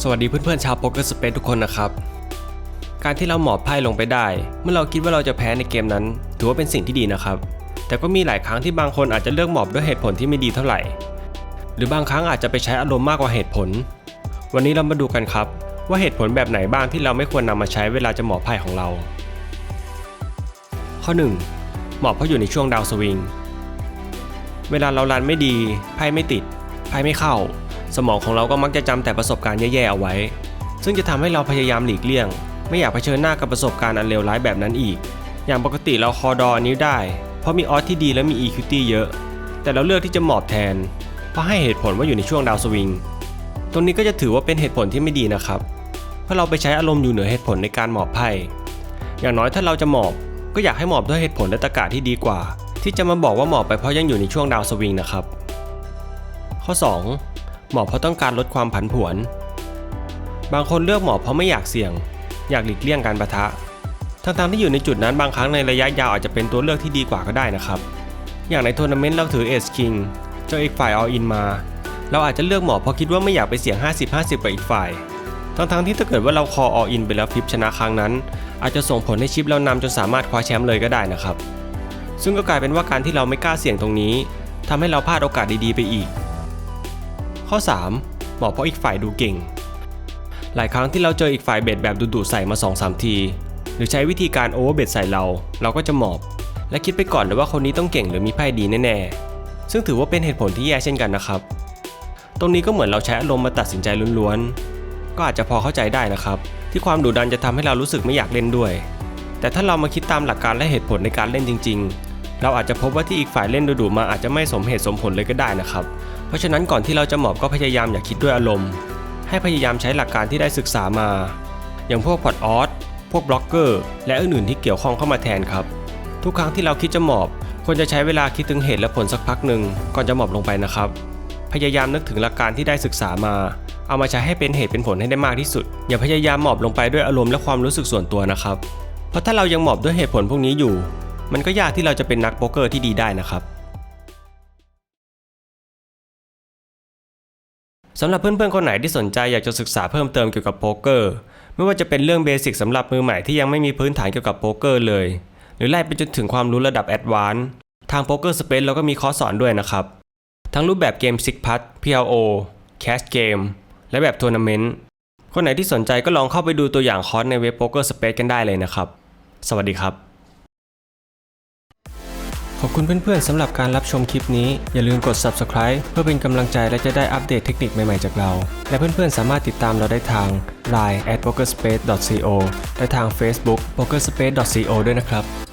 สวัสดีเพื่อนๆชาวโป๊กเกอร์สเปซทุกคนนะครับ การที่เราหมอบไพ่ลงไปได้ เมื่อเราคิดว่าเราจะแพ้ในเกมนั้น ถือว่าเป็นสิ่งที่ดีนะครับ แต่ก็มีหลายครั้งที่บางคนอาจจะเลือกหมอบด้วยเหตุผลที่ไม่ดีเท่าไหร่ หรือบางครั้งอาจจะไปใช้อารมณ์มากกว่าเหตุผล วันนี้เรามาดูกันครับ ว่าเหตุผลแบบไหนบ้างที่เราไม่ควรนำมาใช้เวลาจะหมอบไพ่ของเรา ข้อ 1. หมอบเพราะอยู่ในช่วงดาวสวิงเวลาเรารันไม่ดีไพ่ไม่ติดไพ่ไม่เข้า สมองของเราก็มักจะจำแต่ประสบการณ์แย่ๆเอาไว้ ซึ่งจะทำให้เราพยายามหลีกเลี่ยง ไม่อยากเผชิญหน้ากับประสบการณ์อันเลวร้ายแบบนั้นอีก อย่างปกติเราคอดออันนี้ได้ เพราะมีออสที่ดีและมี EQT เยอะ แต่เราเลือกที่จะหมอบแทน เพราะให้เหตุผลว่าอยู่ในช่วงดาวสวิง ตรงนี้ก็จะถือว่าเป็นเหตุผลที่ไม่ดีนะครับ เพราะเราไปใช้อารมณ์อยู่เหนือเหตุผลในการหมอบไพ่ อย่างน้อยถ้าเราจะหมอบ ก็อยากให้หมอบด้วยเหตุผลและตรรกะที่ดีกว่า ที่จะมาบอกว่าหมอบไปเพราะยังอยู่ในช่วงดาวสวิงนะครับ ข้อ 2 หมอเพราะต้องการลดความผันผวน บางคนเลือกหมอบเพราะไม่อยากเสี่ยง อยากหลีกเลี่ยงการประทะ ทั้งๆที่อยู่ในจุดนั้นบางครั้งในระยะยาวอาจจะเป็นตัวเลือกที่ดีกว่าก็ได้นะครับ อย่างในทัวร์นาเมนต์เราถือเอสคิงเจ้าอีกฝ่ายเอาอินมา เราอาจจะเลือกหมอบเพราะคิดว่าไม่อยากไปเสี่ยง 50-50 กับอีกฝ่าย ทั้งๆที่ถ้าเกิดว่าเราคอออินไปแล้วฟลิปชนะครั้งนั้น อาจจะส่งผลให้ชิปเรานำจนสามารถคว้าแชมป์เลยก็ได้นะครับ ซึ่งก็กลายเป็นว่าการที่เราไม่กล้าเสี่ยงตรงนี้ทำให้เราพลาดโอกาสดีๆไปอีก ข้อ3หมอบเพราะอีกฝ่ายดูเก่ง หลายครั้งที่เราเจออีกฝ่ายเบ็ดแบบดุๆใส่มา 2-3 ที หรือใช้วิธีการโอเวอร์เบ็ดใส่เรา เราก็จะหมอบ และคิดไปก่อนเลยว่าคนนี้ต้องเก่งหรือมีไพ่ดีแน่ๆ ซึ่งถือว่าเป็นเหตุผลที่แย่เช่นกันนะครับ ตรงนี้ก็เหมือนเราใช้อารมณ์มาตัดสินใจล้วนๆ ก็อาจจะพอเข้าใจได้นะครับ ที่ความดุดันจะทำให้เรารู้สึกไม่อยากเล่นด้วย แต่ถ้าเรามาคิดตามหลักการและเหตุผลในการเล่นจริง ๆ เราอาจจะพบว่าที่อีกฝ่ายเล่นดุๆมาอาจจะไม่สมเหตุสมผลเลยก็ได้นะครับ เพราะฉะนั้นก่อนที่เราจะหมอบก็พยายามอย่าคิดด้วยอารมณ์ ให้พยายามใช้หลักการที่ได้ศึกษามา อย่างพวกพอดออสพวกบล็อกเกอร์และอื่นๆที่เกี่ยวข้องเข้ามาแทนครับ ทุกครั้งที่เราคิดจะหมอบควรจะใช้เวลาคิดถึงเหตุและผลสักพักหนึ่งก่อนจะหมอบลงไปนะครับ พยายามนึกถึงหลักการที่ได้ศึกษามา เอามาใช้ให้เป็นเหตุเป็นผลให้ได้มากที่สุด อย่าพยายามหมอบลงไปด้วยอารมณ์และความรู้สึกส่วนตัวนะครับ เพราะถ้าเรายังหมอบด้วยเหตุผลพวกนี้อยู่ มันก็ยากที่เราจะเป็นนักโป๊กเกอร์ที่ดีได้นะครับสำหรับเพื่อนๆคนไหนที่สนใจอยากจะศึกษาเพิ่มเติมเกี่ยวกับโป๊กเกอร์ ไม่ว่าจะเป็นเรื่องเบสิกสำหรับมือใหม่ที่ยังไม่มีพื้นฐานเกี่ยวกับโป๊กเกอร์เลย หรือไล่ไปจนถึงความรู้ระดับแอดวานซ์ทางโป๊กเกอร์สเปซเราก็มีคอร์สสอนด้วยนะครับ ทั้งรูปแบบเกมซิกพัท PLO Cash Game และแบบทัวร์นาเมนต์คนไหนที่สนใจก็ลองเข้าไปดูตัวอย่างคอร์สในเว็บโป๊กเกอร์สเปซกันได้เลยนะครับ สวัสดีครับ ขอบคุณเพื่อนๆสำหรับการรับชมคลิปนี้ อย่าลืมกด subscribe เพื่อเป็นกำลังใจและจะได้อัปเดตเทคนิคใหม่ๆจากเรา และเพื่อนๆสามารถติดตามเราได้ทาง line at pokerspace.co และทาง Facebook pokerspace.co ด้วยนะครับ